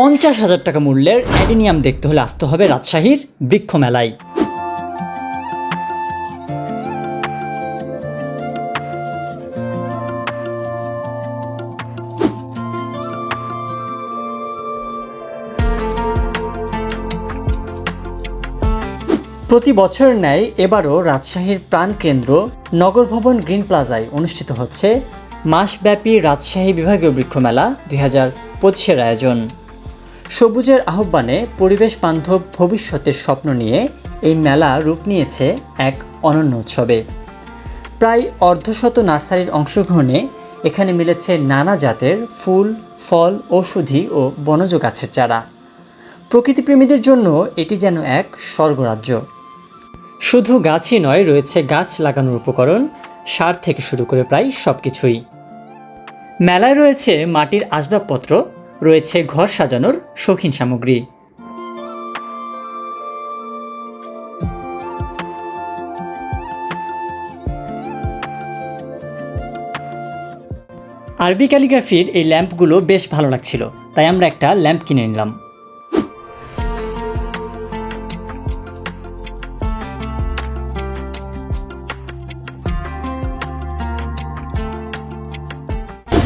পঞ্চাশ হাজার টাকা মূল্যের অ্যাডিনিয়াম দেখতে হলে আসতে হবে রাজশাহীর বৃক্ষ মেলায়। প্রতি বছর ন্যায় এবারও রাজশাহীর প্রাণকেন্দ্র নগর ভবন গ্রিন প্লাজায় অনুষ্ঠিত হচ্ছে মাসব্যাপী রাজশাহী বিভাগীয় বৃক্ষমেলা দুই হাজার পঁচিশের আয়োজন। সবুজের আহ্বানে পরিবেশ বান্ধব ভবিষ্যতের স্বপ্ন নিয়ে এই মেলা রূপ নিয়েছে এক অনন্য উৎসবে। প্রায় অর্ধশত নার্সারির অংশগ্রহণে এখানে মিলেছে নানা জাতের ফুল, ফল ঔষধি ও বনজ গাছের চারা। প্রকৃতিপ্রেমীদের জন্য এটি যেন এক স্বর্গরাজ্য। শুধু গাছই নয়, রয়েছে গাছ লাগানোর উপকরণ, সার থেকে শুরু করে প্রায় সব কিছুই মেলায় রয়েছে মাটির আসবাবপত্র রয়েছে ঘর সাজানোর শৌখিন সামগ্রী। আরবি ক্যালিগ্রাফির এই ল্যাম্পগুলো বেশ ভালো লাগছিল, তাই আমরা একটা ল্যাম্প কিনে নিলাম।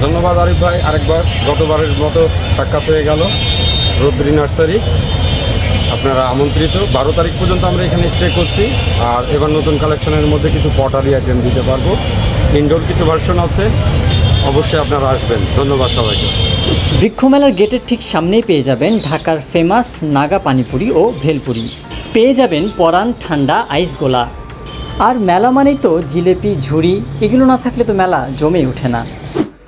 ধন্যবাদ আরিফ ভাই, আরেকবার গতবারের মতো সাক্ষাৎ হয়ে গেল রুদ্রি নার্সারি। আপনারা আমন্ত্রিত। বারো তারিখ পর্যন্ত আমরা এখানে স্টে করছি আর এবার নতুন কালেকশনের মধ্যে কিছু পটারি আইটেম দিতে পারব। ইনডোর কিছু ভার্সন আছে, অবশ্যই আপনারা আসবেন। ধন্যবাদ সবাইকে। বৃক্ষমেলার গেটের ঠিক সামনেই পেয়ে যাবেন ঢাকার ফেমাস নাগা পানিপুরি ও ভেলপুরি। পেয়ে যাবেন পরান ঠান্ডা আইস গোলা। আর মেলা মানেই তো জিলেপি, ঝুড়ি, এগুলো না থাকলে তো মেলা জমে ওঠে না।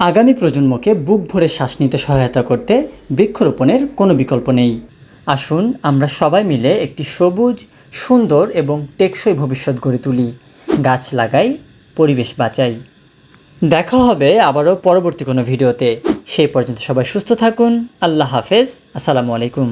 আগামী প্রজন্মকে বুক ভরে শ্বাস নিতে সহায়তা করতে বৃক্ষরোপণের কোনো বিকল্প নেই। আসুন আমরা সবাই মিলে একটি সবুজ, সুন্দর এবং টেকসই ভবিষ্যৎ গড়ে তুলি। গাছ লাগাই, পরিবেশ বাঁচাই। দেখা হবে আবারও পরবর্তী কোনো ভিডিওতে। সেই পর্যন্ত সবাই সুস্থ থাকুন। আল্লাহ হাফেজ। আসসালামু আলাইকুম।